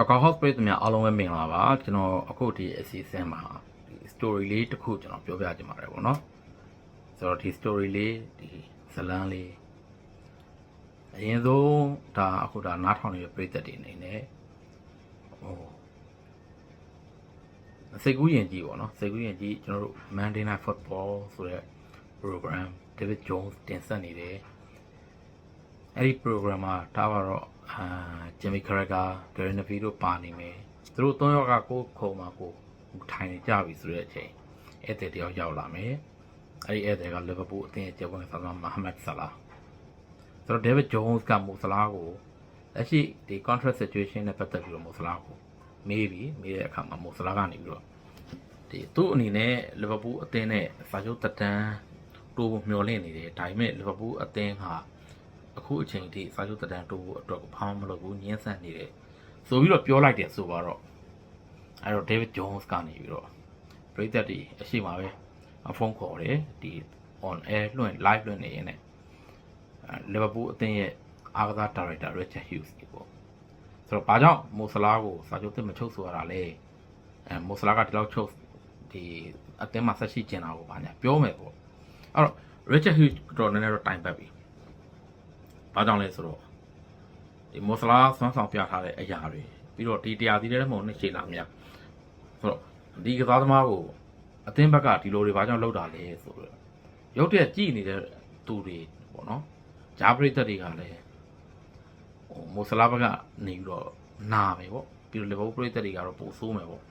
Soccer House ပြည်သူများအားလုံးပဲမင်္ဂလာပါကျွန်တော်အခုဒီအစီအစဉ်မှာဒီ story လေးတစ်ခုကျွန်တော်ပြောပြချင်ပါတယ်ပေါ့နော်ဆိုတော့ဒီ story လေးဒီဇလန်းလေးအရင်ဆုံးဒါအခုဒါနားထောင်နေတဲ့ပြည်သက်တွေအနေနဲ့ဟိုစိတ်ကူးရင်ကြီးပေါ့နော်စိတ်ကူးရင်ကြီးကျွန်တော်တို့ Monday Night Football ဆိုတဲ့ program David Jones တင်ဆက်နေတယ်အဲ့ဒီ program မှာဒါပါတော့ အာဂျင်မီခရက်ကာဒရနဖီတို့ပါနေမယ်သူတို့သုံးယောက်ကကိုယ်ခုံမှာကိုယ်ထိုင်နေကြပြီဆိုတဲ့အချိန်အဲ့တဲ့တယောက်ရောက်လာမယ်အဲ့ဒီအဲ့တဲ့ကလီဗာပူးအသင်းရဲ့ကျဝင်ဆာဆာမိုဟာမက်ဆလာဆိုတော့ဒေးဗစ်ဂျုံးစ်ကမိုဆလာကိုလက်ရှိဒီ contract situation နဲ့ပတ်သက်ပြီးတော့မိုဆလာကိုမေးပြီးမေးတဲ့အခါမှာမိုဆလာကနေပြီးတော့ဒီသူ့အနေနဲ့လီဗာပူးအသင်းနဲ့စာချုပ်တက်တန်းတိုးဖို့မျှော်လင့်နေတယ်ဒါပေမဲ့လီဗာပူးအသင်းဟာ အခုအချိန်ထိစာချုပ်တက်တန်းတိုးဖို့အတွက်ကိုဘာမှမလုပ်ဘူးညှင်းဆန်နေတယ်ဆိုပြီးတော့ပြောလိုက်တယ်ဆိုပါတော့အဲ့တော့ David Jones ကနေပြီးတော့ပရိသတ်တွေအရှိမပဲအဖုန်းခေါ်တယ်ဒီ on air လွှင့် live လွှင့်နေရင်လည်းလီဗာပူးအသင်းရဲ့အားကစား director Richard Hughes ပေါ့ဆိုတော့ဘာကြောင့်မိုဆလာကိုစာချုပ်တက်မချုပ်ဆိုရတာလဲအဲမိုဆလာကဒီလောက်ချုပ်ဒီအသင်းမှာဆက်ရှိကျင်တာကိုဘာညာပြောမယ်ပေါ့အဲ့တော့ Richard Hughes တော့နည်းနည်းတော့တိုင်ပတ်ပြီ ဘာကြောင့်လဲဆိုတော့ဒီမော်ဆလာဆွမ်းဆောင်ပြထားတဲ့အရာတွေပြီးတော့ဒီတရားသီးတဲ့မုံနဲ့ရှေ့လာမြတ်ဆိုတော့ဒီကစားသမားကိုအသင်းဘက်ကဒီလိုတွေဘာကြောင့်လောက်တာလဲဆိုတော့ရုပ်တရက်ကြည့်နေတဲ့သူတွေပေါ့နော်ဂျာပရိသတ်တွေကလည်းဟိုမော်ဆလာဘက်ကနေပြီးတော့နာပဲပေါ့ပြီးတော့လေဘောပရိသတ်တွေကတော့ပိုဆိုးမယ်ပေါ့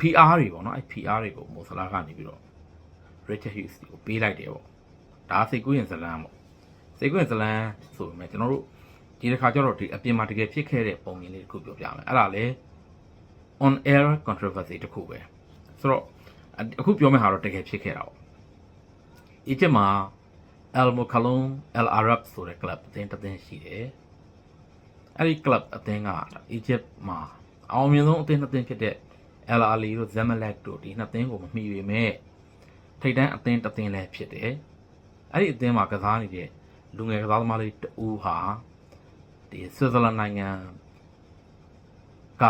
PR တွေပေါ့နော်အဲ PR တွေကိုမော်ဆလာကနေပြီးတော့ Richard Hughes ကိုပေးလိုက်တယ်ပေါ့ဒါစိတ်ကူးရင်ဇလန်းပေါ့ စိတ်ကွင်ဇလန်ဆိုပေမဲ့ကျွန်တော်တို့ဒီတစ်ခါကျတော့ဒီအပြင်မှာတကယ်ဖြစ်ခဲ့တဲ့ပုံမြင်လေးတစ်ခုပြောပြမယ်အဲ့ဒါလေ on air controversy တစ်ခုပဲဆိုတော့အခုပြောမယ့်ဟာတော့တကယ်ဖြစ်ခဲ့တာပေါ့အစ်ချမှာ El Mokalon El Arab ဆိုတဲ့ club အသင်းတစ်သင်းရှိတယ်အဲ့ဒီ club အသင်းကအီဂျစ်မှာအောင်မြင်ဆုံးအသင်းနှစ်သင်းဖြစ်တဲ့ El Ali တို့ Zamalek တို့ဒီနှစ်သင်းကိုမမှီပေမဲ့ထိပ်တန်းအသင်းတစ်သင်းလည်းဖြစ်တယ်အဲ့ဒီအသင်းမှာကစားနေတဲ့ လူငယ်ကစားသမားလေးတူဟာဒီဆွစ်ဇာလန်နိုင်ငံက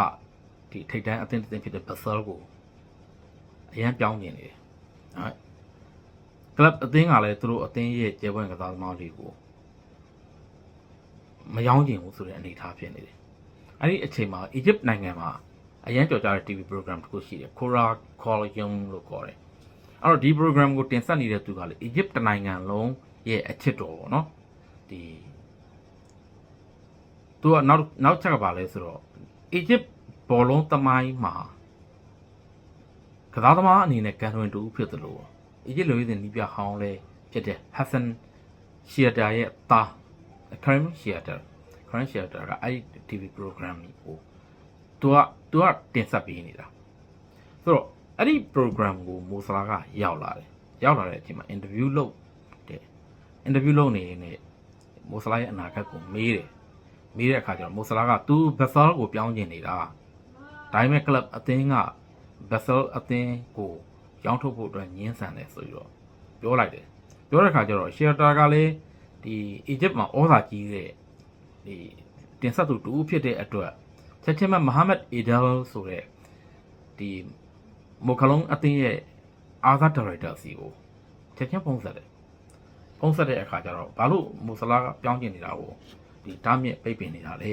ဒီထိပ်တန်းအသင်းတစ်သင်းဖြစ်တဲ့ဘဆယ်ကိုအရန်ပြောင်းနေတယ်ဟုတ်ကလပ်အသင်းကလည်းသူတို့အသင်းရဲ့ကျဲပွဲကစားသမားလေးကိုမယောင်းကျင်ဘူးဆိုတဲ့အနေအထားဖြစ်နေတယ်အဲ့ဒီအချိန်မှာ Egypt နိုင်ငံမှာအရန်ကြော်ကြတဲ့ TV program တစ်ခုရှိတယ် Kora Collium လို့ခေါ်တယ်အဲ့တော့ဒီ program ကိုတင်ဆက်နေတဲ့သူကလေ Egypt တနိုင်ငံလုံး ရဲ့အချစ်တော်ပေါ့နော်ဒီသူကနောက်နောက်ချက်ကပါလဲဆိုတော့ Egypt ဘောလုံးသမိုင်းမှာကစားသမားအနေနဲ့ကန်ထွင်တူဖြစ်သလို Egypt လူရည်တင်နီးပြဟောင်းလဲဖြစ်တဲ့ Hassan Shearer ရဲ့သား Karim Shearer Karim Shearer ကအဲ့ဒီ TV program ကိုသူကသူကတင်ဆက်ပေးနေတာဆိုတော့အဲ့ဒီ program ကိုမိုဆလာကရောက်လာတယ်ရောက်လာတဲ့အချိန်မှာ interview လုပ် အင်တာဗျူးလုပ်နေရင်လည်းမိုဆလာရဲ့အနာဂတ်ကိုမေးတယ်မေးတဲ့အခါကျတော့မိုဆလာကသူဘက်ဆယ်ကိုပြောင်းကျင်နေတာဒါပေမဲ့ကလပ်အသင်းကဘက်ဆယ်အသင်းကိုရောင်းထုတ်ဖို့အတွက်ညှင်းဆန်တယ်ဆိုပြီးတော့ပြောလိုက်တယ်ပြောတဲ့အခါကျတော့ရှယ်တာကလည်းဒီအီဂျစ်မှာဩဇာကြီးတဲ့ဒီတင်ဆက်သူတူဖြစ်တဲ့အတွက်ချက်ချင်းမှမဟာမက်အီဒယ်ဆိုတဲ့ဒီမိုခလုံးအသင်းရဲ့အာဇာဒါရိုက်တာစီကိုချက်ချင်းပုံဆက်တယ် ဖုံးဆက်တဲ့အခါကျတော့ဘာလို့မူဆလာကပြောင်းကျင်နေတာကိုဒီဓာတ်မြင့်ပိတ်ပင်နေတာလဲ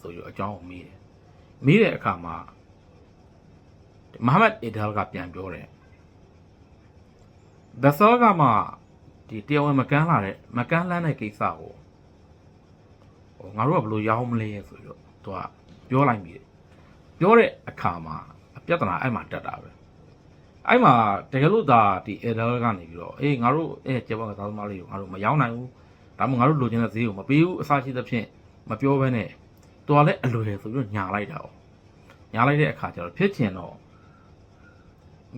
ဆိုပြီးအကြောင်းကိုမေးတယ်မေးတဲ့အခါမှာမဟာမက်အီဒါလ်ကပြန်ပြောတယ်ဘက်ဆယ်ကမှဒီတရားဝင်မကန်းလာတဲ့မကန်းလန်းတဲ့ကိစ္စကိုဟိုငါတို့ကဘယ်လိုရောင်းမလဲဆိုပြီးတော့သူကပြောလိုက်ပြီပြောတဲ့အခါမှာပြဿနာအဲ့မှာတက်တာပဲ အဲ့မှာတကယ်လို့ဒါဒီအီဒါလ်ကနေပြီးတော့အေးငါတို့အဲ့ကျေဘောကသားသမားလေးကိုငါတို့မရောင်းနိုင်ဘူးဒါမှမဟုတ်ငါတို့လိုချင်တဲ့ဈေးကိုမပေးဘူးအစားရှိသဖြင့်မပြောဘဲနဲ့သူကလည်းအလွယ်ဆိုပြီးတော့ညာလိုက်တာ哦ညာလိုက်တဲ့အခါကျတော့ဖြစ်ချင်တော့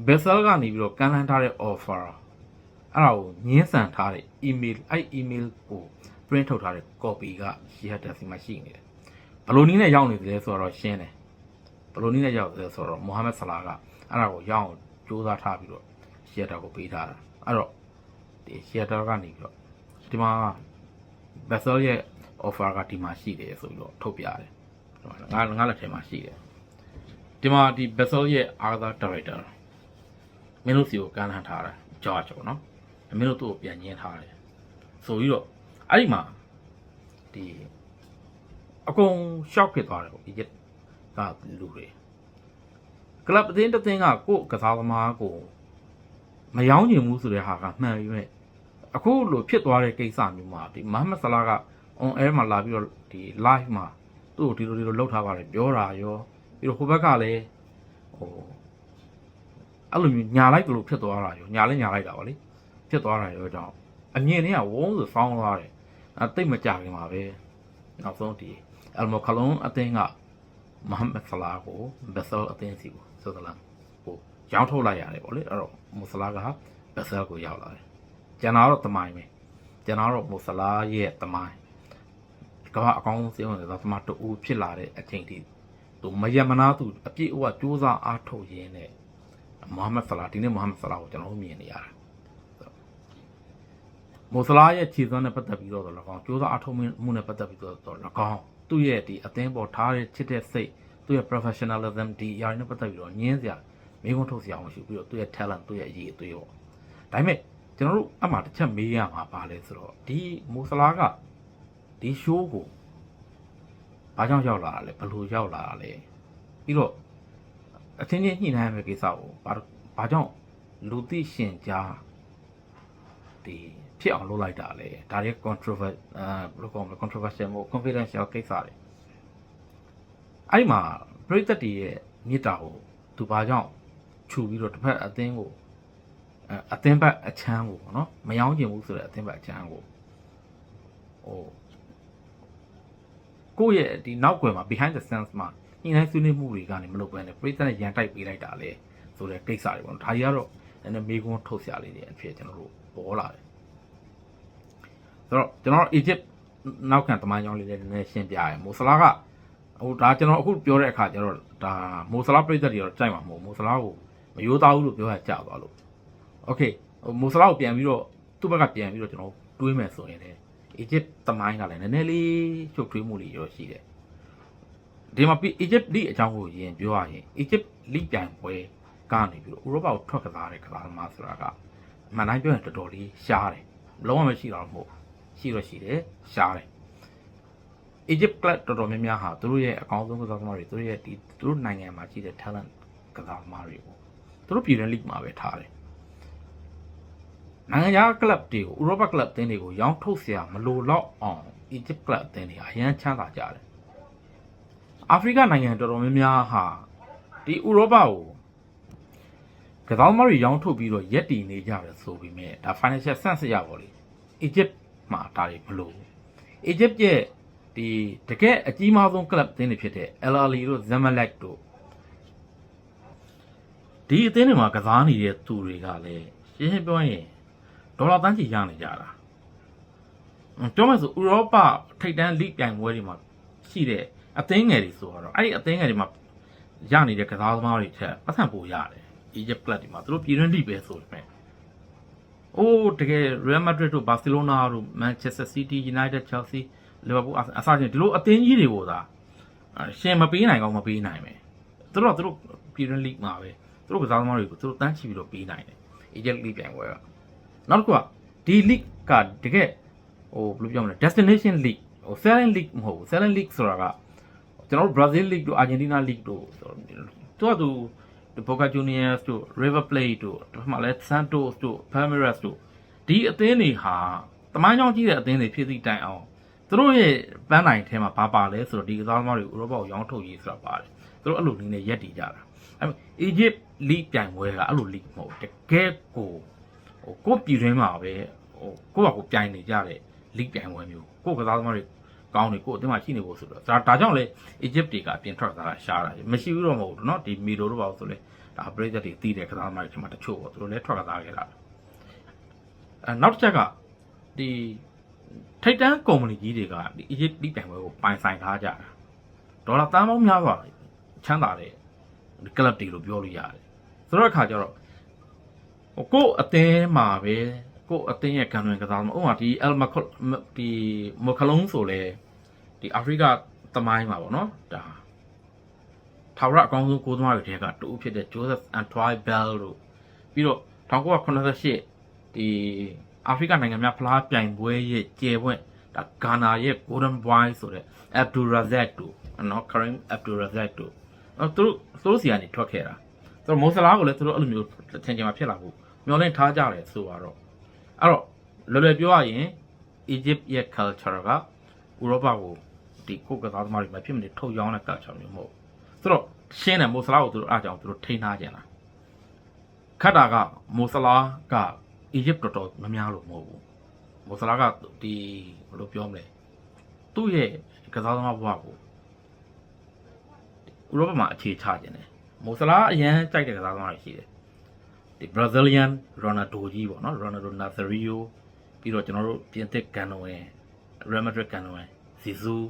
ဘက်ဆယ်ကနေပြီးတော့ကန်လန်းထားတဲ့ offer အဲ့ဒါကိုညင်းဆန်ထားတဲ့ email အဲ့ email ကို print ထုတ်ထားတဲ့ copy ကရှီဟတ်တက်စီမှာရှိနေတယ်ဘယ်လိုနည်းနဲ့ရောက်နေတယ်ဆိုတော့ရှင်းတယ်ဘယ်လိုနည်းနဲ့ရောက်တယ်ဆိုတော့မိုဟာမက်ဆလာကအဲ့ဒါကိုရောက်အောင် ကြိုးစားထားပြီးတော့ရှီဟတ်တက်ကိုပေးထားတာအဲ့တော့ဒီရှီဟတ်တက်ကနေပြီးတော့ဒီမှာဘက်ဆယ်ရဲ့ offer ကဒီမှာရှိတယ်ဆိုပြီးတော့ထုတ်ပြတယ်ဒီမှာငါငါလက်ထဲမှာရှိတယ်ဒီမှာဒီဘက်ဆယ်ရဲ့ other director မင်းတို့စီကိုကမ်းလှမ်းထားတာကြောက်ကြောက်နော်မင်းတို့သူ့ကိုပြန်ညင်းထားတယ်ဆိုပြီးတော့အဲ့ဒီမှာဒီအကုန် shock ဖြစ်သွားတယ်ပေါ့ဒီကလူတွေ ကလပ်အသင်းတစ်သင်းကကိုယ့်ကစားသမားကိုမယောင်းချင်ဘူးဆိုတဲ့ဟာကမှန်ပြီမဲ့အခုလိုဖြစ်သွားတဲ့ကိစ္စမျိုးမှာဒီမဟမတ်ဆလာက on air မှာလာပြီးတော့ဒီ live မှာသူ့ကိုဒီလိုဒီလိုလောက်ထားပါတယ်ပြောတာရောပြီးတော့ဟိုဘက်ကလည်းဟိုအဲ့လိုမျိုးညာလိုက်တယ်လို့ဖြစ်သွားတာရောညာလဲညာလိုက်တာပါလေဖြစ်သွားတာရောကြောင့်အမြင်တွေကဝုန်းဆိုဖောင်းသွားတယ်အဲတိတ်မကြခင်ပါပဲနောက်ဆုံးဒီအယ်မိုခလွန်အသင်းက မဟမက်ဆလာကိုဘက်ဆယ်အသင်းစီကိုဆိုသလားဟိုရောင်းထုတ်လိုက်ရတယ်ပေါ့လေအဲ့တော့မူဆလာကဘက်ဆယ်ကိုရောက်လာတယ်ကျန်တာတော့တမိုင်းပဲကျန်တာတော့မူဆလာရဲ့တမိုင်းကမ္ဘာအကောင်းဆုံးစေဝင်ကသမားတူဖြစ်လာတဲ့အချိန်ထိသူမယမနာသူအပြည့်အဝစူးစမ်းအားထုတ်ရင်းနဲ့မိုဟာမက်ဆလာဒီနေ့မိုဟာမက်ဆလာကိုကျွန်တော်တို့မြင်နေရတယ်မိုဆလာရဲ့ခြေစွမ်းနဲ့ပတ်သက်ပြီးတော့၎င်းကြိုးစားအထောက်မှုနဲ့ပတ်သက်ပြီးတော့၎င်း သူ့ရဲ့ဒီအသင်းပေါ်ထားတဲ့ချစ်တဲ့စိတ်သူ့ရဲ့ professionalism ဒီအရာတွေနဲ့ပတ်သက်ပြီးတော့ညင်းစရာမိကုန်းထုတ်စရာမရှိပြီးတော့သူ့ရဲ့ talent သူ့ရဲ့အရေးအသွေးပေါ့ဒါပေမဲ့ကျွန်တော်တို့အမှတစ်ချက်မေးရမှာပါလဲဆိုတော့ဒီမိုဆလာကဒီ show ကိုဘာကြောင့်ရောက်လာတာလဲဘယ်လိုရောက်လာတာလဲပြီးတော့အချင်းချင်းညှိနှိုင်းရမယ့်ကိစ္စကိုဘာဘာကြောင့်လူသိရှင်ကြားဒီ ဖြစ်အောင်လုပ်လိုက်တာလဲဒါတွေ controversial အာဘယ်လိုကောမလဲ controversial မို့ confidential ကိစ္စတွေအဲ့ဒီမှာပရိသတ်တွေရဲ့မြစ်တာကိုသူဘာကြောင့်ခြူပြီးတော့တစ်ဖက်အသင်းကိုအဲအသင်းဘက်အချမ်းကိုပေါ့နော်မယောင်းကျင်ဘူးဆိုတဲ့အသင်းဘက်အချမ်းကိုဟိုကိုယ့်ရဲ့ဒီနောက်ွယ်မှာ behind the scenes မှာညှိနှိုင်းဆွေးနွေးမှုတွေကနေမလုပ်ဘဲနဲ့ပြည်သက်နဲ့ရန်တိုက်ပေးလိုက်တာလေဆိုတဲ့ကိစ္စတွေပေါ့နော်ဒါကြီးကတော့နည်းနည်းမေးခွန်းထုတ်စရာလေးတွေအဖြစ်ကျွန်တော်တို့ပေါ်လာတယ် ဆိုတော့ကျွန်တော် Egypt နောက်ခံတမန်ကြောင်းလေးလည်းနည်းနည်းရှင်းပြရမိုဆလာကဟိုဒါကျွန်တော်အခုပြောတဲ့အခါကျတော့ဒါမိုဆလာပြိသက်တွေတော့ကြိုက်မှာမဟုတ်မိုဆလာကိုမယိုးသားဘူးလို့ပြောရကြသွားလို့ Okay ဟိုမိုဆလာကိုပြန်ပြီးတော့သူ့ဘက်ကပြန်ပြီးတော့ကျွန်တော်တွေးမယ်ဆိုရင်လည်း Egypt တမိုင်းကလည်းနည်းနည်းလေးချုပ်တွေးမှုလေးရောရှိတယ်ဒီမှာ Egypt လိအကြောင်းကိုရင်ပြောရရင် Egypt လိပြိုင်ပွဲကနေပြီးတော့ဥရောပကိုထွက်ကစားတဲ့ကစားသမားဆိုတာကအမှန်တိုင်းပြောရင်တော်တော်လေးရှားတယ်လုံးဝမရှိတော့မဟုတ် ရှိတော့ရှိတယ်ရှားတယ် Egypt Club တော်တော်များများဟာသူတို့ရဲ့အကောင်းဆုံးကစားသမားတွေသူတို့ရဲ့ဒီသူတို့နိုင်ငံမှာရှိတဲ့ talent ကစားသမားတွေကိုသူတို့ပြည်တွင်း league မှာပဲထားတယ်နိုင်ငံခြား club တွေကိုဥရောပ club အသင်းတွေကိုရောင်းထုတ်เสียမလိုတော့အောင် Egypt Club အသင်းတွေအရန်ချမ်းသာကြတယ် အာဖရိကနိုင်ငံတော်တော်များများဟာဒီဥရောပကိုကစားသမားတွေရောင်းထုတ်ပြီးတော့ရက်တည်နေကြတယ်ဆိုပေမဲ့ဒါ financial sense ရပါလေ Egypt မှာဒါတွေမလို့ Egypt ရဲ့ဒီတကယ်အကြီးမားဆုံး club အသင်းတွေဖြစ်တဲ့ Al Ahly တို့ Zamalek တို့ဒီအသင်းတွေမှာကစားနေတဲ့သူတွေကလည်းရှင်းရှင်းပြောရင်ဒေါ်လာတန်းချီရနေကြတာဟွန်းပြောမှဆိုဥရောပထိပ်တန်း league ပြိုင်ပွဲတွေမှာရှိတဲ့အသင်းငယ်တွေဆိုတော့အဲ့ဒီအသင်းငယ်တွေမှာရနေတဲ့ကစားသမားတွေထက်ပတ်သက်ပိုရတယ် Egypt Club တွေမှာသူတို့ပြည်တွင်းလိပဲဆိုပေမဲ့ အိုးတကယ် Real Madrid တို့ Barcelona တို့ Manchester City United Chelsea Liverpool အစချင်းဒီလိုအသင်းကြီးတွေကိုသာရှင်မပေးနိုင်ကောင်းမပေးနိုင်ပဲသူတို့ကသူတို့ပြည်တွင်းလိမှာပဲသူတို့ကစားသမားတွေကိုသူတို့တန်းချီပြီးတော့ပေးနိုင်တယ် Egypt League ပြိုင်ပွဲကနောက်တစ်ခုကဒီ league ကတကယ်ဟိုဘယ်လိုပြောမလဲ destination league ဟို selling league မဟုတ်ဘူး selling league ဆိုတာကကျွန်တော်တို့ Brazil League တို့ Argentina League တို့ဆိုတော့သူကသူဒီ Boca Juniors တို့ River Plate တို့ဒါမှလည်း Santos တို့ Palmeiras တို့ဒီအသင်းတွေဟာတမိုင်းကြောင်းကြီးတဲ့အသင်းတွေဖြစ်သည့်တိုင်အောင်သူတို့ရဲ့ပန်းနိုင်ထဲမှာဘာပါလဲဆိုတော့ဒီကစားသမားတွေဥရောပကိုရောင်းထုတ်ရေးဆိုတာပါတယ်သူတို့အဲ့လိုနည်းနဲ့ရက်တည်ကြတာအဲ့ Egypt League ပြိုင်ပွဲကအဲ့လို league မဟုတ်တကယ်ကိုဟိုကိုပြည်တွင်းမှာပဲဟိုကိုယ့်ဘာကိုပြိုင်နေကြတဲ့ league ပြိုင်ပွဲမျိုးကိုကစားသမားတွေ ကောင်းနေကိုအသင်းမှာရှိနေဖို့ဆိုတော့ဒါဒါကြောင့်လေ Egypt တွေကအပြင်ထွက်သွားတာရှားတာမရှိဘူးတော့မဟုတ်ဘူးเนาะဒီမီလိုတို့ပါဆိုလေဒါပရိသတ်တွေတီးတဲ့ကစားသမားတွေထဲမှာတချို့ပေါ့သူတို့လည်းထွက်ကစားခဲ့တာအဲနောက်တစ်ချက်ကဒီထိတ်တန်းကုမ္ပဏီကြီးတွေကဒီ Egypt ဒီပြိုင်ပွဲကိုပိုင်ဆိုင်ထားကြတာဒေါ်လာတန်းပေါင်းများစွာချမ်းသာတဲ့ကလပ်တွေလို့ပြောလို့ရတယ်ဆိုတော့အခါကျတော့ဟိုကိုယ့်အသင်းမှာပဲ ကိုယ့်အသင်းရဲ့ကံတွင်ကစားသမားဥပမာဒီ El Macol ဒီ Mocalon ဆိုလဲဒီအာဖရိကသမိုင်းမှာပေါ့နော်ဒါထာဝရအကောင်းဆုံးကိုယ်သမားတွေထဲကတူဖြစ်တဲ့ Joseph Antoine Bell တို့ပြီးတော့1988ဒီအာဖရိကနိုင်ငံများဖလားပြိုင်ပွဲရဲ့ကျယ်ပွင့်ဒါဂါနာရဲ့ Golden Boy ဆိုတဲ့ Abdul Razak တို့နော် Karim Abdul Razak တို့အဲသူတို့သူတို့စီကနေထွက်ခဲ့တာသူတို့မိုဆလာကိုလည်းသူတို့အဲ့လိုမျိုးထင်ကြမှာဖြစ်လာဖို့မျှော်လင့်ထားကြတယ်ဆိုတော့ အဲ့တော့လွယ်လွယ်ပြောရရင် Egypt ရဲ့ culture ကဥရောပကိုဒီကိုယ်ကစားသမားတွေမဖြစ်မနေထုတ်ရောင်းတဲ့ culture မျိုးမဟုတ်ဘူးဆိုတော့ရှင်းတယ်မိုဆလာကိုသူတို့အားကြောင့်သူတို့ထိန်းထားကြတာခတ်တာကမိုဆလာက Egypt တော်တော်မများလို့မဟုတ်ဘူးမိုဆလာကဒီဘယ်လိုပြောမလဲသူ့ရဲ့ကစားသမားဘဝကိုဥရောပမှာအခြေချခြင်းတယ်မိုဆလာအရန်ကြိုက်တဲ့ကစားသမားတွေရှိတယ် ဒီ Brazilian Ronaldo ကြီးပေါ့နော် Ronaldo Nazario ပြီးတော့ကျွန်တော်တို့ပြင်သစ်ကန်နိုဝင် Real Madrid ကန်နိုဝင် Zizou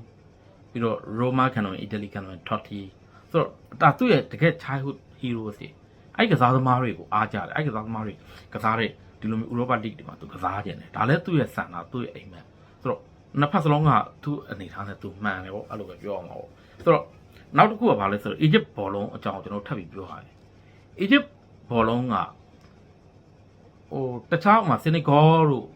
ပြီးတော့ Roma ကန်နိုဝင် Italy ကန်နိုဝင် Totti ဆိုတော့ဒါသူ့ရဲ့တကယ် childhood heroes တွေအဲ့ဒီကစားသမားတွေကိုအားကြတယ်အဲ့ဒီကစားသမားတွေကစားတဲ့ဒီလိုမျိုးဥရောပ league တွေမှာသူကစားကြတယ်ဒါလည်းသူ့ရဲ့ဆန္ဒသူ့ရဲ့အိမ်မက်ဆိုတော့နှစ်ဖက်စလုံးကသူ့အနေထားနဲ့သူမှန်တယ်ပေါ့အဲ့လိုပဲပြောအောင်ပါပေါ့ဆိုတော့နောက်တစ်ခုကဘာလဲဆိုတော့ Egypt ဘောလုံးအကြောင်းကျွန်တော်ထပ်ပြီးပြောရမယ် Egypt ဘောလုံးက ဟိုတခြားမှာ Senegal တို့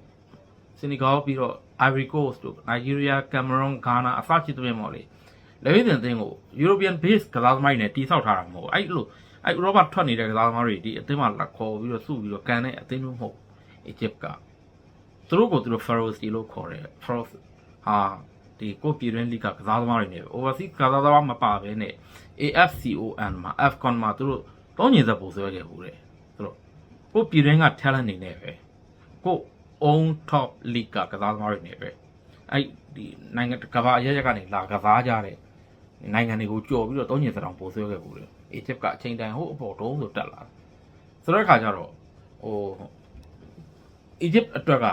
Senegal ပြီးတော့ Ivory Coast တို့ Nigeria Cameroon Ghana အစရှိသဖြင့်ပေါ့လေလေဝိသင်သင်းကို European base ကစားသမားတွေနဲ့တိစောက်ထားတာမဟုတ်အဲ့လိုအဲ့ဥရောပထွက်နေတဲ့ကစားသမားတွေဒီအသင်းမှာလက်ခေါ်ပြီးတော့စုပြီးတော့ကန်တဲ့အသင်းမျိုးမဟုတ် Egypt ကသူတို့ကိုသူတို့ Pharaohs တီလို့ခေါ်တယ် Pharaohs ဟာဒီကိုပြည်တွင်းလိကကစားသမားတွေနဲ့ overseas ကစားသမားမပါဘဲနဲ့ AFCON မှာ AFCON မှာသူတို့တောင်းညင်သက်ပို့ဆွဲခဲ့ဘူးတဲ့သူတို့ ကိုပြည်တွင်းက talent နေနဲ့ပဲကို own top league ကကစားသမားတွေနဲ့ပဲအဲ့ဒီနိုင်ငံကမ္ဘာအရရက်ကနေလာကစားကြတဲ့နိုင်ငံတွေကိုကြော်ပြီးတော့တောင်းညင်သက်တောင်ပို့ဆွဲခဲ့ဘူးတဲ့ Egypt ကအချိန်တန်ဟိုအပေါ်တုံးဆိုတက်လာတယ်ဆိုတော့အခါကျတော့ဟို Egypt အတွက်က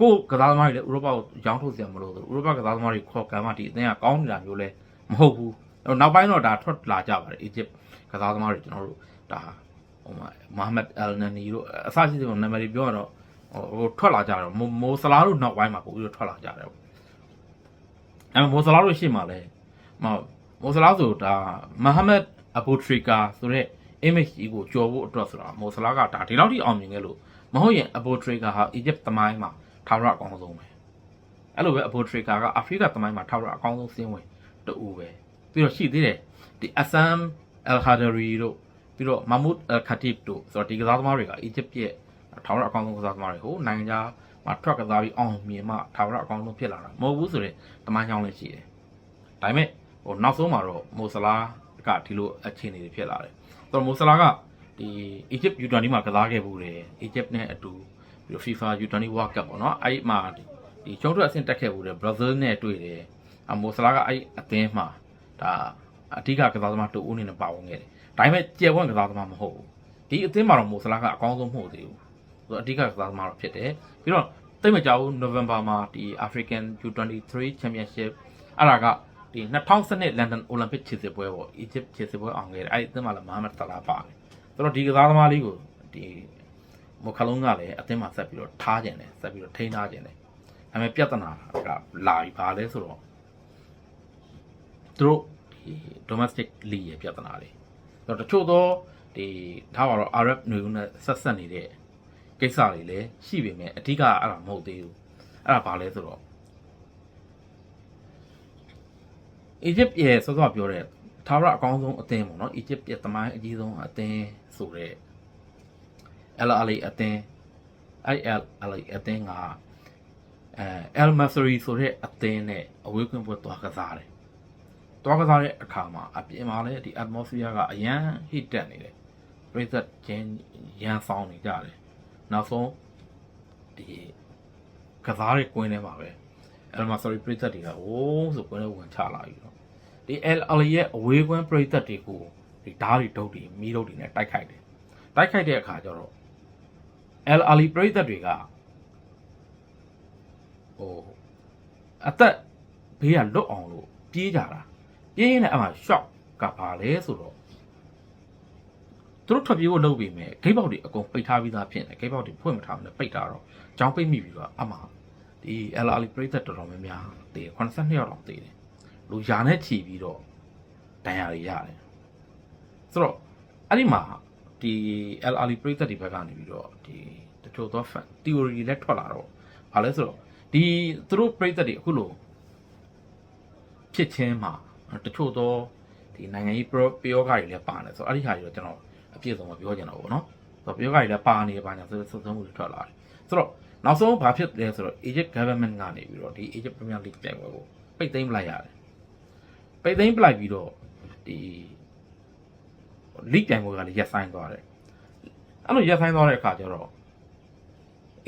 ကိုကစားသမားတွေလည်းဥရောပကိုရောင်းထုတ်စရာမလိုဘူးဥရောပကစားသမားတွေခေါ်ကမ်းမှဒီအသင်းကကောင်းနေတာမျိုးလဲမဟုတ်ဘူးအဲ့တော့နောက်ပိုင်းတော့ဒါထွက်လာကြပါတယ် Egypt ကစားသမားတွေကျွန်တော်တို့ဒါ ဟိုမှာမိုဟာမက်အယ်နနီတို့အစရှိတဲ့နာမည်တွေပြောရတော့ဟိုထွက်လာကြတော့မိုဆလာတို့နောက်ပိုင်းမှာပို့ပြီးတော့ထွက်လာကြတယ်အဲ့မိုဆလာတို့ရှေ့မှာလဲမမိုဆလာဆိုဒါမိုဟာမက်အဘူထရီကာဆိုတဲ့ image ကြီးကိုကြော်ဖို့အတွက်ဆိုတာမိုဆလာကဒါဒီလောက်ထိအောင်မြင်ခဲ့လို့မဟုတ်ရင်အဘူထရီကာဟာ Egypt သမိုင်းမှာထာဝရအကောင်းဆုံးပဲအဲ့လိုပဲအဘူထရီကာကအာဖရိကသမိုင်းမှာထာဝရအကောင်းဆုံးစင်းဝင်တူပဲပြီးတော့ရှိသေးတယ်ဒီအဆမ်အယ်ဟာဒရီတို့ ပြီးတော့မာမုဒ်အယ်ခါတီဘ်တို့ဆိုတော့ဒီကစားသမားတွေက Egypt ရဲ့ထာဝရအကောင်းဆုံးကစားသမားတွေဟိုနိုင်ငံခြားမှာထွက်ကစားပြီးအောင်မြင်မှထာဝရအကောင်းဆုံးဖြစ်လာတာမဟုတ်ဘူးဆိုတဲ့သမိုင်းကြောင်းလည်းရှိတယ်ဒါပေမဲ့ဟိုနောက်ဆုံးမှာတော့မိုဆလာကဒီလိုအခြေအနေတွေဖြစ်လာတယ်ဆိုတော့မိုဆလာကဒီ Egypt U20 မှာကစားခဲ့ဘူးတယ် Egypt နဲ့အတူပြီးတော့ FIFA U20 World Cup ပေါ့နော်အဲ့မှာဒီကျုံးထွက်အဆင့်တက်ခဲ့ဘူးတယ် Brazil နဲ့တွေ့တယ်အမိုဆလာကအဲ့အသင်းမှာဒါအဓိကကစားသမားတူဦးနေနဲ့ပါဝင်ခဲ့တယ် ဒါပေမဲ့ကြယ်ဝန့်ကစားသမားမဟုတ်ဘူးဒီအသင်းမှာတော့မိုဆလာကအကောင်းဆုံးမဟုတ်သေးဘူးဆိုတော့အဓိကကစားသမားတော့ဖြစ်တယ်ပြီးတော့တိတ်မကြောက်ဘူး November မှာဒီ African U23 Championship အဲ့ဒါကဒီ2012 London Olympic ခြေစစ်ပွဲပေါ့ Egypt ခြေစစ်ပွဲအောင်ခဲ့တယ်အဲ့ဒီအသင်းမှာလည်း Mohamed Salah ပါတယ်ဆိုတော့ဒီကစားသမားလေးကိုဒီမိုခလုံးကလည်းအသင်းမှာဆက်ပြီးတော့ထားကျင်တယ်ဆက်ပြီးတော့ထိန်းထားကျင်တယ်ဒါပေမဲ့ပြဿနာကလာပြီပါလဲဆိုတော့သူတို့ဒီ domestic league ရဲ့ပြဿနာလေးဆို တော့တချို့သောဒီထားပါတော့ Arab မျိုးနဲ့ဆက်ဆက်နေတဲ့ကိစ္စတွေလည်းရှိပေမဲ့အဓိကအဲ့ဒါမဟုတ်သေးဘူးအဲ့ဒါဘာလဲဆိုတော့ Egypt ရဲ့စောစောပြောတဲ့ထာဝရအကောင်းဆုံးအသင်းပေါ့နော်အီဂျစ်ပြည်သမိုင်းအကြီးဆုံးအသင်းဆိုတဲ့ LLA အသင်းအဲ့ LLA အသင်းကအဲ El Masri ဆိုတဲ့အသင်းနဲ့အဝေးကွင်းပွဲသွားကစားတယ်။ သွားကစားတဲ့အခါမှာအပြင်မှာလည်းဒီ atmosphere ကအရန် hit တက်နေတယ်။ပြည်သက်ချင်းရန်ဆောင်နေကြတယ်။နောက်ဆုံးဒီကစားတဲ့ကွင်းထဲမှာပဲ El Masri ပြည်သက်တွေကဝိုးဆိုကွင်းထဲဝင်ချလာပြီတော့ဒီ LLA ရဲ့အဝေးကွင်းပြည်သက်တွေကိုဒီဓာတ်တွေဒုတ်တွေမီးဒုတ်တွေနဲ့တိုက်ခိုက်တယ်။တိုက်ခိုက်တဲ့အခါကျတော့ L Ali ပရိသတ်တွေကဟိုအသက်ဘေးကလွတ်အောင်လို့ပြေးကြတာ ပြေးရင်လည်းအမှ shock ကပါလဲဆိုတော့သူတို့ထွက်ပြေးဖို့လုပ်ပြီးမယ်ဂိတ်ပေါက်တွေအကုန်ပိတ်ထားပြီးသားဖြစ်နေဂိတ်ပေါက်တွေဖွင့်မထားဘူးနဲ့ပိတ်ထားတော့ကြောင်းပိတ်မိပြီးတော့အမှဒီ L Ali ပရိသတ်တော်တော်များများတည်82ယောက်တော့တည်တယ်လူယာနဲ့ချီပြီးတော့တန်ရာတွေရတယ်ဆိုတော့အဲ့ဒီမှာဒီ L Ali ပရိသတ်တွေဘက်ကနေပြီးတော့ဒီတချို့သော fan theory တွေလည်းထွက်လာတော့ဘာလဲဆိုတော့ဒီသူတို့ပရိသတ်တွေအခုလို့ဖြစ်ချင်းမှာ တချို့သောဒီနိုင်ငံရေးပြောပြောကားတွေလည်းပါတယ်ဆိုတော့အဲ့ဒီဟာတွေတော့ကျွန်တော်အပြည့်စုံမပြောချင်တော့ဘူးเนาะဆိုတော့ပြောကားတွေလည်းပါနေပါညာဆိုတော့စုံစမ်းမှုတွေထွက်လာတယ်ဆိုတော့နောက်ဆုံးဘာဖြစ်လဲဆိုတော့ Egypt government ကနေပြီးတော့ဒီ Egypt Premier League ပြိုင်ပွဲကိုပိတ်သိမ်းပလိုက်ရတယ်ပိတ်သိမ်းပလိုက်ပြီးတော့ဒီ league ပြိုင်ပွဲကလည်းရပ်ဆိုင်းသွားတယ်အဲ့လိုရပ်ဆိုင်းသွားတဲ့အခါကျတော့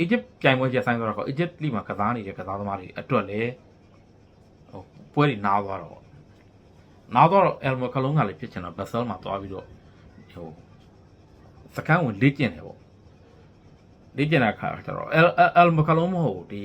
Egypt ပြိုင်ပွဲရပ်ဆိုင်းသွားတော့ Egypt league မှာကစားနေတဲ့ကစားသမားတွေအတွက်လည်းဟိုပွဲတွေနားသွားတော့ နားသွားတော့ El Macalon ကလည်းဖြစ်ချင်တော့ Basel မှာသွားပြီးတော့ဟိုစကန်ဝင်လေ့ကျင့်တယ်ပေါ့လေ့ကျင့်တဲ့အခါကျတော့ El El Macalon မဟုတ်ဒီ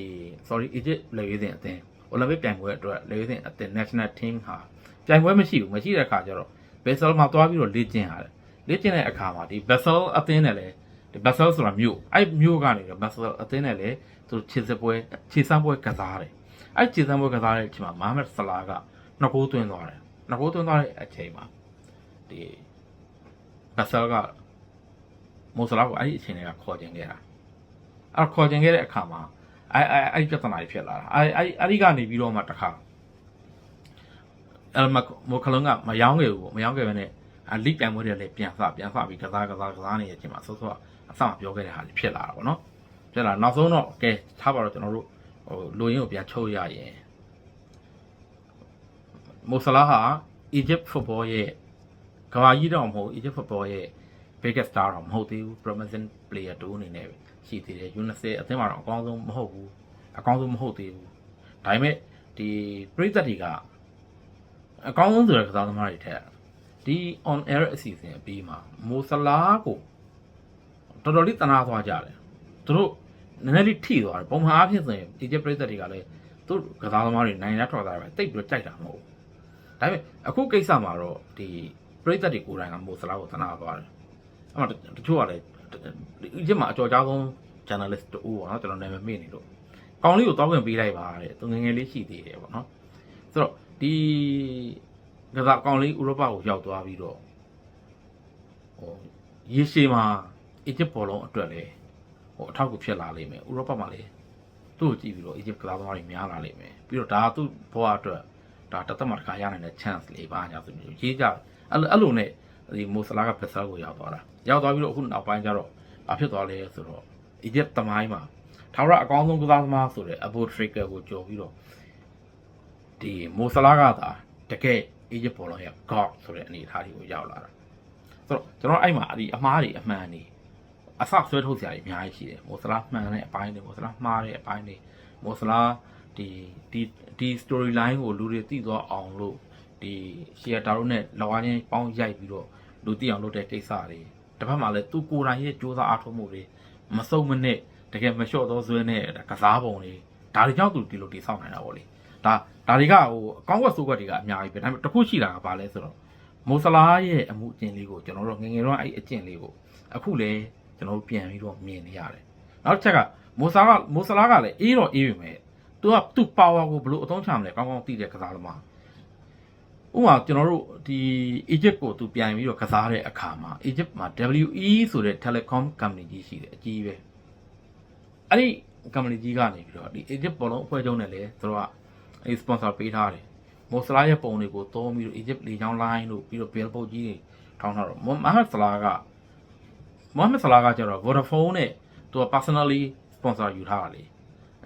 sorry Egypt လေရွေးစဉ်အသင်း Olympic ပြိုင်ပွဲအတွက်လေရွေးစဉ်အသင်း national team ဟာပြိုင်ပွဲမရှိဘူးမရှိတဲ့အခါကျတော့ Basel မှာသွားပြီးတော့လေ့ကျင့်ရတယ်လေ့ကျင့်တဲ့အခါမှာဒီ Basel အသင်းနဲ့လည်းဒီ Basel ဆိုတာမြို့အဲ့မြို့ကနေတော့ Basel အသင်းနဲ့လည်းသူခြေစပွဲခြေစမ်းပွဲကစားတယ်အဲ့ခြေစမ်းပွဲကစားတဲ့အချိန်မှာမိုဟာမက်ဆလာကနှစ်ကိုးသွင်းသွားတယ် နှစ်ကိုးသွင်းသွားတဲ့အချိန်မှာဒီ Basel ကမိုဆလာကိုအဲ့ဒီအချိန်တွေကခေါ်ကျင်ခဲ့တာအဲ့ခေါ်ကျင်ခဲ့တဲ့အခါမှာအဲ့အဲ့အဲ့ဒီပြဿနာတွေဖြစ်လာတာအဲ့အဲ့အဲ့ဒီကနေပြီးတော့မှတစ်ခါအယ်မမိုကလုံကမယောင်းခဲ့ဘူးပေါ့မယောင်းခဲ့ဘဲနဲ့အလိပြန်ပွဲတွေလည်းပြန်စပြန်စပြီးကစားကစားကစားနေတဲ့အချိန်မှာဆော့ဆော့အဆမပြောခဲ့တဲ့ဟာတွေဖြစ်လာတာပေါ့နော်ဖြစ်လာနောက်ဆုံးတော့ကဲထားပါတော့ကျွန်တော်တို့ဟိုလူရင်းကိုပြန်ချုပ်ရရင် မိုဆလာဟာ Egypt football ရဲ့ကမ္ဘာကြီးတော့မဟုတ် Egypt football ရဲ့ biggest star တော့မဟုတ်သေးဘူး promising player တူအနေနဲ့ရှိသေးတယ် UNICEF အသင်းမှာတော့အကောင်းဆုံးမဟုတ်ဘူးအကောင်းဆုံးမဟုတ်သေးဘူးဒါပေမဲ့ဒီပြည်သက်တွေကအကောင်းဆုံးဆိုတဲ့ကစားသမားတွေထက်ဒီ on air အစီအစဉ်အပြီးမှာမိုဆလာကိုတော်တော်လေးတနာသွားကြတယ်သူတို့နည်းနည်းလေးထိသွားတယ်ပုံမှန်အားဖြင့်ဆိုရင် Egypt ပြည်သက်တွေကလည်းသူတို့ကစားသမားတွေနိုင်ရထွက်သွားတယ်ပဲတိတ်ပြီးတော့ကြိုက်တာမဟုတ်ဘူး ဒါပေမဲ့အခုကိစ္စမှာတော့ဒီပြည်သက်တွေကိုယ်တိုင်ကမိုဆလာကိုတနာသွားတယ်အဲ့မှာတချို့ကလည်း Egypt မှာအကြော်ကြားဆုံး journalist တူပေါ့နော်ကျွန်တော်နာမည်မေ့နေလို့ကောင်းလေးကိုတောင်းဝင်ပေးလိုက်ပါတဲ့သူငယ်ငယ်လေးရှိသေးတယ်ပေါ့နော်ဆိုတော့ဒီကစားကောင်းလေးဥရောပကိုရောက်သွားပြီးတော့ဟိုရေရှည်မှာအီဂျစ်ဘောလုံးအတွက်လည်းဟိုအထောက်အကူဖြစ်လာလိမ့်မယ်ဥရောပမှာလည်းသူ့ကိုကြည့်ပြီးတော့အီဂျစ်ကစားသမားတွေများလာလိမ့်မယ်ပြီးတော့ဒါကသူ့ဘဝအတွက် ဒါတသက်မှာတစ်ခါရနိုင်တဲ့ chance လေးပါညာဆိုပြီးရေးကြအဲ့လိုအဲ့လိုနဲ့ဒီမိုဆလာကဖက်ဆာကိုရောက်သွားတာရောက်သွားပြီးတော့အခုနောက်ပိုင်းကျတော့ဘာဖြစ်သွားလဲဆိုတော့အီဂျစ်သမိုင်းမှာထာဝရအကောင်းဆုံးကစားသမားဆိုတဲ့အဘူထရစ်ကာကိုကြော်ပြီးတော့ဒီမိုဆလာကသာတကယ်အီဂျစ်ဘောလုံးရဲ့ god ဆိုတဲ့အနေအထားတွေကိုရောက်လာတာဆိုတော့ကျွန်တော်အဲ့မှာဒီအမားတွေအမှန်တွေအဆဆွဲထုတ်စရာတွေအများကြီးရှိတယ်မိုဆလာမှန်တဲ့အပိုင်းတွေမိုဆလာမှားတဲ့အပိုင်းတွေမိုဆလာ ဒီဒီဒီ story line ကိုလူတွေသိသွားအောင်လို့ဒီရှီယာတာတို့နဲ့လောအားချင်းပေါင်းရိုက်ပြီးတော့လူသိအောင်လုပ်တဲ့ကိစ္စတွေတစ်ဖက်မှာလည်းသူကိုယ်တိုင်ရဲ့စ조사အားထုတ်မှုတွေမစုံမနစ်တကယ်မလျှော့သောဇွဲနဲ့ကစားပုံတွေဒါတွေကြောင့်သူဒီလိုတည်ဆောက်နိုင်တာပေါ့လေဒါဒါတွေကဟိုအကောင်းကွက်ဆိုးကွက်တွေကအများကြီးပဲဒါပေမဲ့တစ်ခုရှိတာကဘာလဲဆိုတော့မိုဆလာရဲ့အမှုအကျင့်လေးကိုကျွန်တော်တို့ငယ်ငယ်တော့အဲ့အကျင့်လေးကိုအခုလေကျွန်တော်တို့ပြန်ပြီးတော့မြင်နေရတယ်နောက်တစ်ချက်ကမိုဆာကမိုဆလာကလည်းအေးတော့အေးပြီမဲ့ သူကသူ့ power ကိုဘယ်လိုအသုံးချမလဲကောင်းကောင်းသိတဲ့ကစားသမားဥပမာကျွန်တော်တို့ဒီ Egypt ကိုသူပြန်ပြီးတော့ကစားတဲ့အခါမှာ Egypt မှာ WE ဆိုတဲ့ telecom company ကြီးရှိတယ်အကြီးပဲအဲ့ဒီ company ကြီးကနေပြီးတော့ဒီ Egypt ဘောလုံးအဖွဲ့ချုပ်နဲ့လည်းသူတို့ကအဲ sponsor ပေးထားတယ်မိုဆလာရဲ့ပုံတွေကိုသုံးပြီးတော့ Egypt လေချောင်း line တို့ပြီးတော့ billboard ကြီးတွေထောင်းထားတော့မိုဟာမက်ဆလာကမိုဟာမက်ဆလာကကျတော့ Vodafone နဲ့သူက personally sponsor ယူထားတာလေ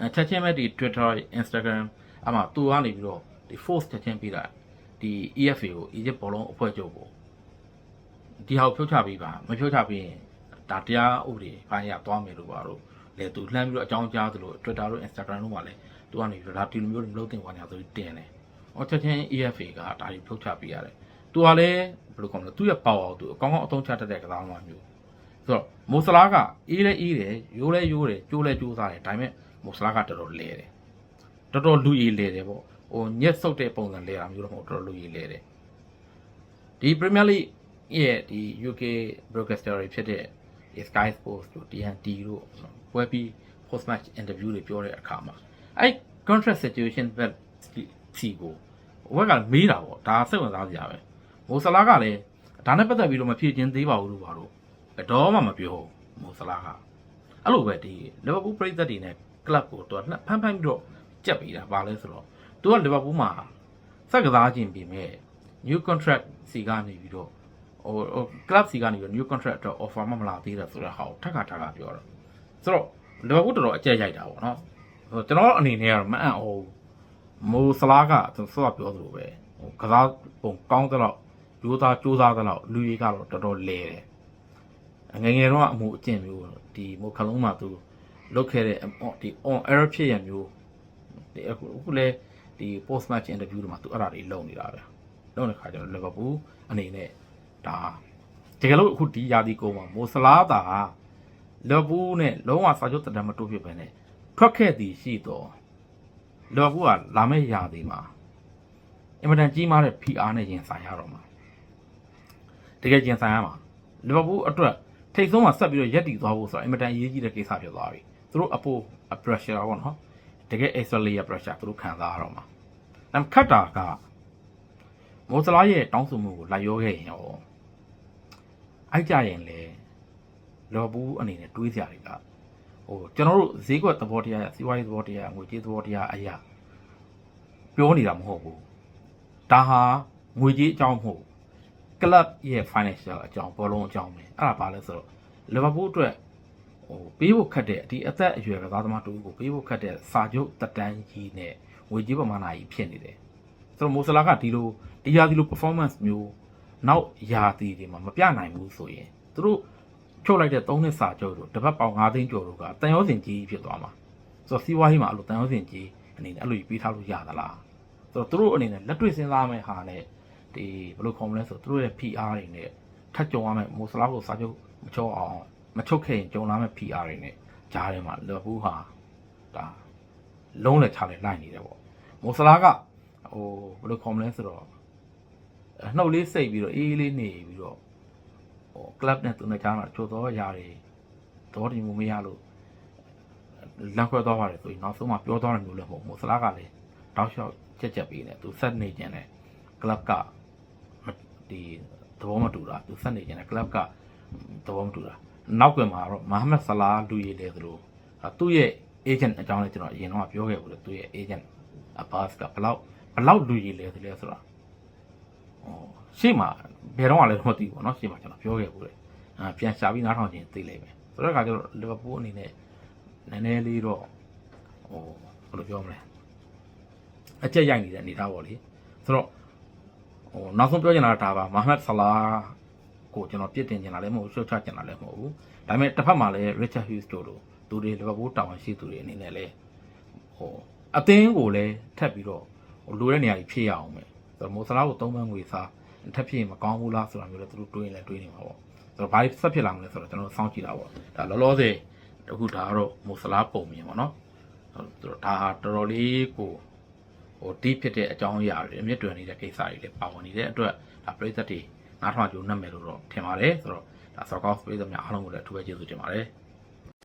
အဲချက်ချင်းပဲဒီ Twitter Instagram အမှသူကနေပြီးတော့ဒီ force ချက်ချင်းပေးတာဒီ EFA ကို Egypt ဘောလုံးအဖွဲ့ချုပ်ကိုဒီဟာကိုဖြုတ်ချပေးပါမဖြုတ်ချပေးရင်ဒါတရားဥပဒေဘိုင်းရသွားမယ်လို့ပါတော့လေသူလှမ်းပြီးတော့အကြောင်းကြားသလို Twitter တို့ Instagram တို့မှာလည်းသူကနေပြီးတော့ဒါဒီလိုမျိုးမလုပ်သင့်ပါညာဆိုပြီးတင်တယ်။အော်ချက်ချင်း EFA ကဒါတွေဖြုတ်ချပေးရတယ်။သူကလည်းဘယ်လိုကောင်းလဲသူ့ရဲ့ power ကိုသူအကောင်းကောင်းအသုံးချတတ်တဲ့ကစားသမားမျိုး။ဆိုတော့မိုဆလာကအေးလဲအေးတယ်ရိုးလဲရိုးတယ်ကျိုးလဲကျိုးစားတယ်ဒါပေမဲ့ မိုဆလာကတော်တော်လဲတယ်။တော်တော်လူရည်လဲတယ်ပေါ့။ဟိုညက်ဆုပ်တဲ့ပုံစံလဲတာမျိုးတော့မဟုတ်တော်တော်လူရည်လဲတယ်။ဒီ Premier League ရဲ့ဒီ UK broadcaster တွေဖြစ်တဲ့ Sky Sports တို့ TNT တို့ဝယ်ပြီး post match interview တွေပြောတဲ့အခါမှာအဲ့ contract situation ဘက်စီကိုဝက်ကမေးတာပေါ့ဒါစိတ်ဝင်စားစရာပဲမိုဆလာကလည်းဒါနဲ့ပတ်သက်ပြီးတော့မဖြေချင်းသေးပါဘူးလို့ပါတော့ဘယ်တော့မှမပြောမိုဆလာကအဲ့လိုပဲဒီလီဗာပူးပရိသတ်တွေနဲ့ club ကိုတော့ဖမ်းဖမ်းပြီးတော့ကြက်ပေးတာပါလဲဆိုတော့သူကလီဗာပူးမှာစက်ကစားခြင်းပြင်မဲ့ new contract စီကနေပြီးတော့ဟိုဟို club စီကနေပြီးတော့ new contract တော့ offer မမလာသေးတယ်ဆိုတော့ဟာကိုထက်ခါထက်ခါပြောတော့ဆိုတော့လီဗာပူးတော်တော်အကြက်ရိုက်တာပေါ့နော်ဟိုကျွန်တော်အနေနဲ့ကတော့မအံ့ဩမိုဆလာကသူစောပြောသလိုပဲဟိုကစားပုံကောင်းသလောက်ယူသားစူးစားသလောက်လူကြီးကတော့တော်တော်လဲတယ်ငယ်ငယ်တော့အမှုအကျင့်မျိုးဒီမိုခလုံးမှာသူ လုတ်ခဲ့တဲ့ဒီ on error ဖြစ်ရမျိုးဒီအခုအခုလဲဒီ post match interview တွေမှာသူအဲ့ဒါတွေလုပ်နေတာပဲလုပ်တဲ့ခါကျတော့လီဗာပူးအနေနဲ့ဒါတကယ်လို့အခုဒီယာဒီကုန်းမှာမိုဆလာတာလီဗာပူးနဲ့လုံးဝစာချုပ်တက်တမ်းမတိုးဖြစ်ပဲနဲ့ထွက်ခဲ့သည်ရှိတော့လီဗာပူးကလာမယ့်ယာဒီမှာအင်မတန်ကြီးမားတဲ့ PR နဲ့ရင်ဆိုင်ရတော့မှာတကယ်ရင်ဆိုင်ရမှာလီဗာပူးအတွက်ထိတ်ဆုံးမှာဆက်ပြီးတော့ရက်တည်သွားဖို့ဆိုတာအင်မတန်အရေးကြီးတဲ့ကိစ္စဖြစ်သွားပြီ သူတို့အပို pressure ပေါ့နော်တကယ် extra layer pressure သူတို့ခံစားရတော့မှာဒါခတ်တာကမိုဆလာရဲ့တောင်းဆိုမှုကိုလိုက်ရောခဲ့ရင်ရောအိုက်ကြရင်လေလော်ဘူးအနေနဲ့တွေးစရာတွေကဟိုကျွန်တော်တို့ဈေးကွက်သဘောတရားစီးပွားရေးသဘောတရားငွေကြေးသဘောတရားအရာပြောနေတာမဟုတ်ဘူးဒါဟာငွေကြေးအကြောင်းမဟုတ်ကလပ်ရဲ့ financial အကြောင်းဘောလုံးအကြောင်းပဲအဲ့ဒါဘာလဲဆိုတော့လီဗာပူးအတွက် ဟိုပေးဖို့ခက်တဲ့ဒီအသက်အရွယ်ကစားသမားတူကိုပေးဖို့ခက်တဲ့စာချုပ်တက်တန်းကြီးနဲ့ငွေကြေးပမာဏကြီးဖြစ်နေတယ်ဆိုတော့မိုဆလာကဒီလိုဒီရာဒီလို performance မျိုးနောက်ရာသီတွေမှာမပြနိုင်ဘူးဆိုရင်သူတို့ချုပ်လိုက်တဲ့၃နှစ်စာချုပ်တို့တစ်ပတ်ပေါင်၅သိန်းကျော်တို့ကတန်ရောစင်ကြီးဖြစ်သွားမှာဆိုတော့စီးပွားရေးမှာအဲ့လိုတန်ရောစင်ကြီးအနေနဲ့အဲ့လိုပြီးထားလို့ရသလားဆိုတော့သူတို့အနေနဲ့လက်တွေ့စဉ်းစားမယ့်ဟာနဲ့ဒီဘယ်လိုခေါ်မလဲဆိုသူတို့ရဲ့ PR တွေနဲ့ထပ်ကြုံရမယ်မိုဆလာကိုစာချုပ်မချုပ်အောင် မချုပ်ခဲ့ရင်ကြုံလာမယ့် PR တွေနဲ့ကြားထဲမှာလီဗာပူးဟာဒါလုံးလက်ချလဲလိုက်နေတယ်ပေါ့မိုဆလာကဟိုဘယ်လိုခေါ်မလဲဆိုတော့နှုတ်လေးစိတ်ပြီးတော့အေးအေးလေးနေပြီးတော့ဟို club နဲ့သူနဲ့ကြားမှာချို့သောຢာတွေသဘောတည်မှုမရလို့လမ်းခွဲသွားပါတယ်ဆိုရင်နောက်ဆုံးမှပြောသွားတယ်မျိုးလည်းမဟုတ်မိုဆလာကလည်းတောက်လျှောက်ချက်ချက်ပေးနေသူဆက်နေကျင်တယ် club ကဒီသဘောမတူတာသူဆက်နေကျင်တဲ့ club ကသဘောမတူတာ နောက်ကွယ်မှာတော့မဟာမက်ဆလာလူရည်လေသလိုသူ့ရဲ့ agent အကြောင်းလည်းကျွန်တော်အရင်တော့ပြောခဲ့ဘူးလေသူ့ရဲ့ agent အဘတ်ကဘလောက်ဘလောက်လူရည်လေသလဲဆိုတာဟောရှေ့မှာဘယ်တော့မှလည်းမသိဘူးပေါ့နော်ရှေ့မှာကျွန်တော်ပြောခဲ့ဘူးလေအာပြန်ရှာပြီးနားထောင်ခြင်းသိလိမ့်မယ်ဆိုတော့အခါကျတော့လီဗာပူးအနေနဲ့နည်းနည်းလေးတော့ဟိုဘယ်လိုပြောမလဲအကျက်ရိုက်နေတဲ့အနေသားပေါ့လေဆိုတော့ဟိုနောက်ဆုံးပြောချင်တာကဒါပါမဟမက်ဆလာ ကိုကျွန်တော်ပြစ်တင်ချင်တာလည်းမဟုတ်ဘူးရှုတ်ချချင်တာလည်းမဟုတ်ဘူးဒါပေမဲ့တစ်ဖက်မှာလည်း Richard Hughes တို့လိုသူတွေလီဗာပူးတာဝန်ရှိသူတွေအနေနဲ့လည်းဟိုအသင်းကိုလည်းထပ်ပြီးတော့ဟိုလိုတဲ့နေရာကြီးဖြည့်ရအောင်ပဲဆိုတော့မိုဆလာကိုသုံးပန်းငွေစားထပ်ဖြည့်ရင်မကောင်းဘူးလားဆိုတာမျိုးလည်းသူတို့တွေးရင်လည်းတွေးနေမှာပေါ့ဆိုတော့ဘာဆက်ဖြစ်လာမလဲဆိုတော့ကျွန်တော်စောင့်ကြည့်တာပေါ့ဒါလောလောဆယ်အခုဒါကတော့မိုဆလာပုံမြင်ပေါ့နော်ဆိုတော့ဒါဟာတော်တော်လေးကိုဟိုဒီဖြစ်တဲ့အကြောင်းအရာတွေအမြင့်တွယ်နေတဲ့ကိစ္စတွေလည်းပါဝင်နေတဲ့အတွက်ဒါပရိသတ်တွေ နားထောင်ကြိုးနှံ့မယ်လို့တော့ထင်ပါတယ်ဆိုတော့ဒါ Soccer Space များအားလုံးကိုလည်းအထူးပဲကျေးဇူးတင်ပါတယ်